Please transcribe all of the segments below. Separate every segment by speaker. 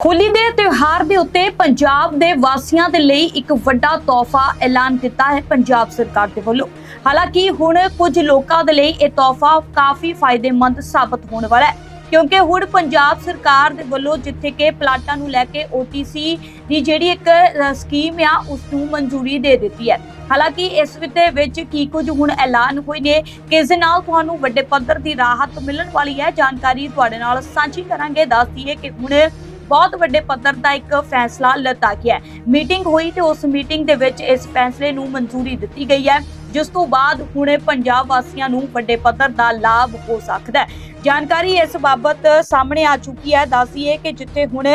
Speaker 1: ਹੋਲੀ ਦੇ ਤਿਉਹਾਰ ਦੇ ਉੱਤੇ ਪੰਜਾਬ ਦੇ ਵਾਸੀਆਂ ਦੇ ਲਈ ਇੱਕ ਵੱਡਾ ਤੋਹਫਾ ਐਲਾਨ ਕੀਤਾ ਹੈ ਪੰਜਾਬ ਸਰਕਾਰ ਦੇ ਵੱਲੋਂ। ਹਾਲਾਂਕਿ ਹੁਣ ਕੁਝ ਲੋਕਾਂ ਦੇ ਲਈ ਇਹ ਤੋਹਫਾ ਕਾਫੀ ਫਾਇਦੇਮੰਦ ਸਾਬਤ ਹੋਣ ਵਾਲਾ ਹੈ, ਕਿਉਂਕਿ ਹੁਣ ਪੰਜਾਬ ਸਰਕਾਰ ਦੇ ਵੱਲੋਂ ਜਿੱਥੇ ਕਿ ਪਲਾਟਾਂ ਨੂੰ ਲੈ ਕੇ OTC ਦੀ ਜਿਹੜੀ ਇੱਕ ਸਕੀਮ ਆ ਉਸ ਨੂੰ ਮਨਜ਼ੂਰੀ ਦੇ ਦਿੱਤੀ ਹੈ। ਹਾਲਾਂਕਿ ਇਸ ਦੇ ਵਿੱਚ ਕੀ ਕੁਝ ਹੁਣ ਐਲਾਨ ਹੋਏ ਨੇ, ਕਿਸ ਦੇ ਨਾਲ ਤੁਹਾਨੂੰ ਵੱਡੇ ਪੱਧਰ ਦੀ ਰਾਹਤ ਮਿਲਣ ਵਾਲੀ ਹੈ, ਜਾਣਕਾਰੀ ਤੁਹਾਡੇ ਨਾਲ ਸਾਂਝੀ ਕਰਾਂਗੇ। ਦੱਸ ਕਿ ਹੁਣ ਬਹੁਤ ਵੱਡੇ ਪੱਧਰ ਦਾ ਇੱਕ ਫੈਸਲਾ ਲਿੱਤਾ ਗਿਆ ਮੀਟਿੰਗ ਹੋਈ ਤੇ ਉਸ ਮੀਟਿੰਗ ਦੇ ਵਿੱਚ ਇਸ ਫੈਸਲੇ ਨੂੰ ਮਨਜ਼ੂਰੀ ਦਿੱਤੀ ਗਈ ਹੈ, ਜਿਸ ਤੋਂ ਬਾਅਦ ਹੁਣੇ ਪੰਜਾਬ ਵਾਸੀਆਂ ਨੂੰ ਵੱਡੇ ਪੱਧਰ ਦਾ ਲਾਭ ਹੋ ਸਕਦਾ ਹੈ। ਜਾਣਕਾਰੀ ਇਸ ਬਾਬਤ ਸਾਹਮਣੇ ਆ ਚੁੱਕੀ ਹੈ। ਦੱਸੀਏ ਕਿ ਜਿੱਥੇ ਹੁਣ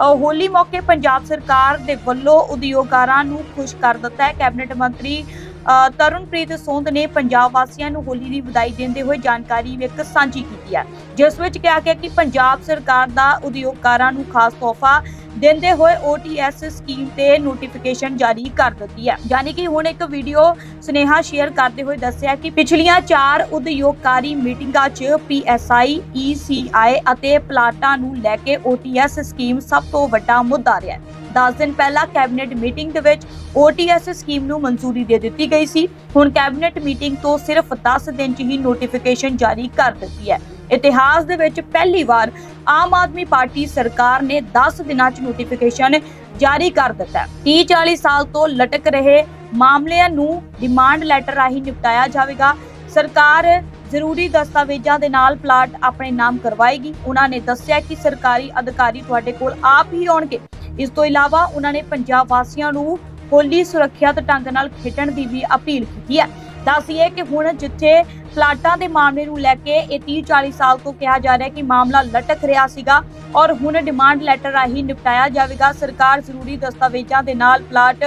Speaker 1: ਹੋਲੀ ਮੌਕੇ ਪੰਜਾਬ ਸਰਕਾਰ ਦੇ ਵੱਲੋਂ ਉਦਯੋਗਕਾਰਾਂ ਨੂੰ ਖੁਸ਼ ਕਰ ਦਿੱਤਾ ਹੈ। ਕੈਬਨਿਟ ਮੰਤਰੀ ਅ, ਤਰੁਣਪ੍ਰੀਤ ਸੋਂਦ ਨੇ ਪੰਜਾਬ ਵਾਸੀਆਂ ਨੂੰ ਹੋਲੀ ਦੀ ਵਧਾਈ ਦਿੰਦੇ ਹੋਏ ਜਾਣਕਾਰੀ ਵਿੱਚ ਸਾਂਝੀ ਕੀਤੀ ਹੈ। ਜਿਸ ਵਿੱਚ ਕਿਹਾ ਗਿਆ ਕਿ ਪੰਜਾਬ ਸਰਕਾਰ ਦਾ ਉਦਯੋਗਕਾਰਾਂ ਨੂੰ ਖਾਸ ਤੋਹਫਾ ਦਿੰਦੇ ਹੋਏ OTS ਸਕੀਮ ਤੇ ਨੋਟੀਫਿਕੇਸ਼ਨ ਜਾਰੀ ਕਰ ਦਿੱਤੀ ਹੈ। ਯਾਨੀ ਕਿ ਹੁਣ ਇੱਕ ਵੀਡੀਓ ਸੁਨੇਹਾ ਸ਼ੇਅਰ ਕਰਦੇ ਹੋਏ ਦੱਸਿਆ ਕਿ ਪਿਛਲੀਆਂ 4 ਉਦਯੋਗਕਾਰੀ ਮੀਟਿੰਗਾਂ 'ਚ PSI ECI ਅਤੇ ਪਲਾਟਾਂ ਨੂੰ ਲੈ ਕੇ OTS ਸਕੀਮ ਸਭ ਤੋਂ ਵੱਡਾ ਮੁੱਦਾ ਰਿਹਾ ਹੈ। 10 ਦਿਨ ਪਹਿਲਾਂ ਕੈਬਨਿਟ ਮੀਟਿੰਗ ਦੇ ਵਿੱਚ OTS ਸਕੀਮ ਨੂੰ ਮਨਜ਼ੂਰੀ ਦੇ ਦਿੱਤੀ ਗਈ ਸੀ। ਹੁਣ ਕੈਬਨਿਟ ਮੀਟਿੰਗ ਤੋਂ ਸਿਰਫ 10 ਦਿਨ 'ਚ ਹੀ ਨੋਟੀਫਿਕੇਸ਼ਨ ਜਾਰੀ ਕਰ ਦਿੱਤੀ ਹੈ। ਇਤਿਹਾਸ ਦੇ ਵਿੱਚ ਪਹਿਲੀ ਵਾਰ ਆਮ ਆਦਮੀ ਪਾਰਟੀ ਸਰਕਾਰ ਨੇ 10 ਦਿਨਾਂ 'ਚ ਨੋਟੀਫਿਕੇਸ਼ਨ ਜਾਰੀ ਕਰ ਦਿੱਤਾ 30 40 ਸਾਲ ਤੋਂ ਲਟਕ ਰਹੇ ਮਾਮਲਿਆਂ ਨੂੰ ਡਿਮਾਂਡ ਲੈਟਰ ਰਾਹੀਂ ਨਿਪਟਾਇਆ ਜਾਵੇਗਾ। ਸਰਕਾਰ ਜ਼ਰੂਰੀ ਦਸਤਾਵੇਜ਼ਾਂ ਦੇ ਨਾਲ ਪਲਾਟ ਆਪਣੇ ਨਾਮ ਕਰਵਾਏਗੀ। ਉਹਨਾਂ ਨੇ ਦੱਸਿਆ ਕਿ ਸਰਕਾਰੀ ਅਧਿਕਾਰੀ ਤੁਹਾਡੇ ਕੋਲ ਆਪ ਹੀ ਆਉਣਗੇ। ਇਸ ਤੋਂ ਇਲਾਵਾ ਉਹਨਾਂ ਨੇ ਪੰਜਾਬ ਵਾਸੀਆਂ ਨੂੰ ਹੋਲੀ ਸੁਰੱਖਿਅਤ ਢੰਗ ਨਾਲ ਖੇਡਣ ਦੀ ਵੀ ਅਪੀਲ ਕੀਤੀ ਹੈ। ਦੱਸੀਏ ਕਿ ਹੁਣ ਜਿੱਥੇ ਪਲਾਟਾਂ ਦੇ ਮਾਮਲੇ ਨੂੰ ਲੈ ਕੇ ਇਹ 30 40 ਸਾਲ ਤੋਂ ਕਿਹਾ ਜਾ ਰਿਹਾ ਕਿ ਮਾਮਲਾ ਲਟਕ ਰਿਹਾ ਸੀਗਾ ਔਰ ਹੁਣ ਡਿਮਾਂਡ ਲੈਟਰ ਰਾਹੀਂ ਨਿਪਟਾਇਆ ਜਾਵੇਗਾ। ਸਰਕਾਰ ਜ਼ਰੂਰੀ ਦਸਤਾਵੇਜ਼ਾਂ ਦੇ ਨਾਲ ਪਲਾਟ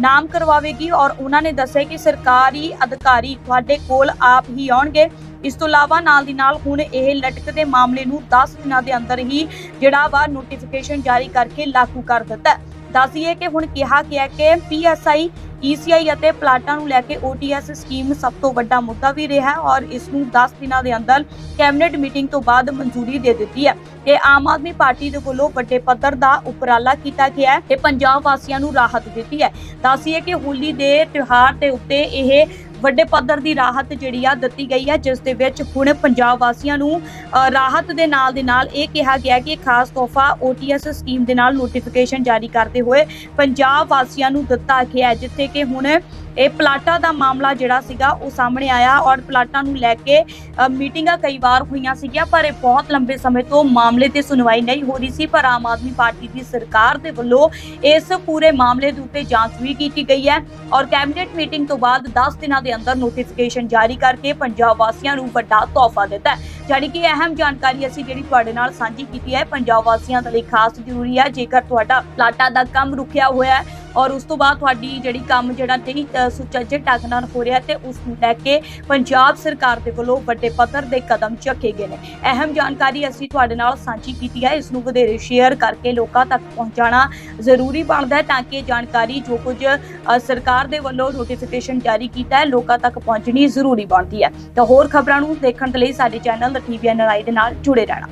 Speaker 1: ਨਾਮ ਕਰਵਾਵੇਗੀ ਔਰ ਉਹਨਾਂ ਨੇ ਦੱਸਿਆ ਕਿ ਸਰਕਾਰੀ ਅਧਿਕਾਰੀ ਤੁਹਾਡੇ ਕੋਲ ਆਪ ਹੀ ਆਉਣਗੇ। ਇਸ ਤੋਂ ਇਲਾਵਾ ਨਾਲ ਦੀ ਨਾਲ ਹੁਣ ਇਹ ਲਟਕਦੇ ਮਾਮਲੇ ਨੂੰ 10 ਦਿਨਾਂ ਦੇ ਅੰਦਰ ਹੀ ਜਿਹੜਾ ਵਾ ਨੋਟੀਫਿਕੇਸ਼ਨ ਜਾਰੀ ਕਰਕੇ ਲਾਗੂ ਕਰ ਦਿੱਤਾ ਦੱਸੀਏ ਕਿ ਹੁਣ ਕਿਹਾ ਗਿਆ ਕਿ ਪੀਐਸਆਈ ECI ਅਤੇ ਪਲਾਟਾਂ ਨੂੰ ਲੈ ਕੇ OTS ਸਕੀਮ ਸਭ ਤੋਂ ਵੱਡਾ ਮੁੱਦਾ ਵੀ ਰਿਹਾ ਹੈ ਔਰ ਇਸ ਨੂੰ 10 ਦਿਨਾਂ ਦੇ ਅੰਦਰ ਕੈਬਨਿਟ ਮੀਟਿੰਗ ਤੋਂ ਬਾਅਦ ਮਨਜ਼ੂਰੀ ਦੇ ਦਿੱਤੀ ਹੈ ਤੇ ਆਮ ਆਦਮੀ ਪਾਰਟੀ ਦੇ ਵੱਲੋਂ ਵੱਡੇ ਪੱਧਰ ਦਾ ਉਪਰਾਲਾ ਕੀਤਾ ਗਿਆ ਹੈ ਤੇ ਪੰਜਾਬ ਵਾਸੀਆਂ ਨੂੰ ਰਾਹਤ ਦਿੱਤੀ ਹੈ। ਦੱਸੀਏ ਕਿ ਹੋਲੀ ਦੇ ਤਿਉਹਾਰ ਦੇ ਉੱਤੇ ਇਹ ਵੱਡੇ ਪੱਧਰ ਦੀ ਰਾਹਤ ਜਿਹੜੀ ਆ ਦਿੱਤੀ ਗਈ ਹੈ, ਜਿਸ ਦੇ ਵਿੱਚ ਹੁਣ ਪੰਜਾਬ ਵਾਸੀਆਂ ਨੂੰ ਰਾਹਤ ਦੇ ਨਾਲ ਦੇ ਨਾਲ ਇਹ ਕਿਹਾ ਗਿਆ ਕਿ ਖਾਸ ਤੋਹਫਾ OTS ਸਕੀਮ ਦੇ ਨਾਲ ਨੋਟੀਫਿਕੇਸ਼ਨ ਜਾਰੀ ਕਰਦੇ ਹੋਏ ਪੰਜਾਬ ਵਾਸੀਆਂ ਨੂੰ ਦਿੱਤਾ ਗਿਆ ਜਿੱਥੇ ਕਿ ਹੁਣ ਇਹ ਪਲਾਟਾਂ ਦਾ ਮਾਮਲਾ ਜਿਹੜਾ ਸੀਗਾ ਉਹ ਸਾਹਮਣੇ ਆਇਆ ਔਰ ਪਲਾਟਾਂ ਨੂੰ ਲੈ ਕੇ ਮੀਟਿੰਗਾਂ ਕਈ ਵਾਰ ਹੋਈਆਂ ਸੀਗੀਆਂ, ਪਰ ਇਹ ਬਹੁਤ ਲੰਬੇ ਸਮੇਂ ਤੋਂ ਮਾਮਲੇ ਤੇ ਸੁਣਵਾਈ ਨਹੀਂ ਹੋ ਰਹੀ ਸੀ, ਪਰ ਆਮ ਆਦਮੀ ਪਾਰਟੀ ਦੀ ਸਰਕਾਰ ਦੇ ਵੱਲੋਂ ਇਸ ਪੂਰੇ ਮਾਮਲੇ ਦੇ ਉੱਤੇ ਜਾਂਚ ਵੀ ਕੀਤੀ ਗਈ ਹੈ ਔਰ ਕੈਬਨਿਟ ਮੀਟਿੰਗ ਤੋਂ ਬਾਅਦ 10 ਦਿਨਾਂ ਦੇ ਅੰਦਰ ਨੋਟੀਫਿਕੇਸ਼ਨ ਜਾਰੀ ਕਰਕੇ ਪੰਜਾਬ ਵਾਸੀਆਂ ਨੂੰ ਵੱਡਾ ਤੋਹਫਾ ਦਿੱਤਾ ਹੈ। ਜਾਣੀ ਕਿ ਅਹਿਮ ਜਾਣਕਾਰੀ ਅਸੀਂ ਜਿਹੜੀ ਤੁਹਾਡੇ ਨਾਲ ਸਾਂਝੀ ਕੀਤੀ ਹੈ, ਪੰਜਾਬ ਵਾਸੀਆਂ ਦੇ ਲਈ ਖਾਸ ਜ਼ਰੂਰੀ ਹੈ, ਜੇਕਰ ਤੁਹਾਡਾ ਪਲਾਟਾਂ ਦਾ ਕੰਮ ਰੁਕਿਆ ਹੋਇਆ ਹੈ ਔਰ ਉਸ ਤੋਂ ਬਾਅਦ ਤੁਹਾਡੀ ਜਿਹੜੀ ਕੰਮ ਜਿਹੜਾ ਨਹੀਂ ਸੁਚੱਜੇ ਢੰਗ ਨਾਲ ਹੋ ਰਿਹਾ ਤੇ ਉਸ ਨੂੰ ਲੈ ਕੇ ਪੰਜਾਬ ਸਰਕਾਰ ਦੇ ਵੱਲੋਂ ਵੱਡੇ ਪੱਧਰ ਦੇ ਕਦਮ ਚੱਕੇ ਗਏ ਨੇ। ਅਹਿਮ ਜਾਣਕਾਰੀ ਅਸੀਂ ਤੁਹਾਡੇ ਨਾਲ ਸਾਂਝੀ ਕੀਤੀ ਹੈ। ਇਸ ਨੂੰ ਵਧੇਰੇ ਸ਼ੇਅਰ ਕਰਕੇ ਲੋਕਾਂ ਤੱਕ ਪਹੁੰਚਾਉਣਾ ਜ਼ਰੂਰੀ ਬਣਦਾ ਹੈ ਤਾਂ ਕਿ ਇਹ ਜਾਣਕਾਰੀ ਜੋ ਕੁਝ ਸਰਕਾਰ ਦੇ ਵੱਲੋਂ ਨੋਟੀਫਿਕੇਸ਼ਨ ਜਾਰੀ ਕੀਤਾ ਹੈ, ਲੋਕਾਂ ਤੱਕ ਪਹੁੰਚਣੀ ਜ਼ਰੂਰੀ ਬਣਦੀ ਹੈ। ਤਾਂ ਹੋਰ ਖਬਰਾਂ ਨੂੰ ਦੇਖਣ ਦੇ ਲਈ ਸਾਡੇ ਚੈਨਲ ਦਾ ਟੀਵੀਐਨ ਆਈ ਦੇ ਨਾਲ ਜੁੜੇ ਰਹਿਣਾ।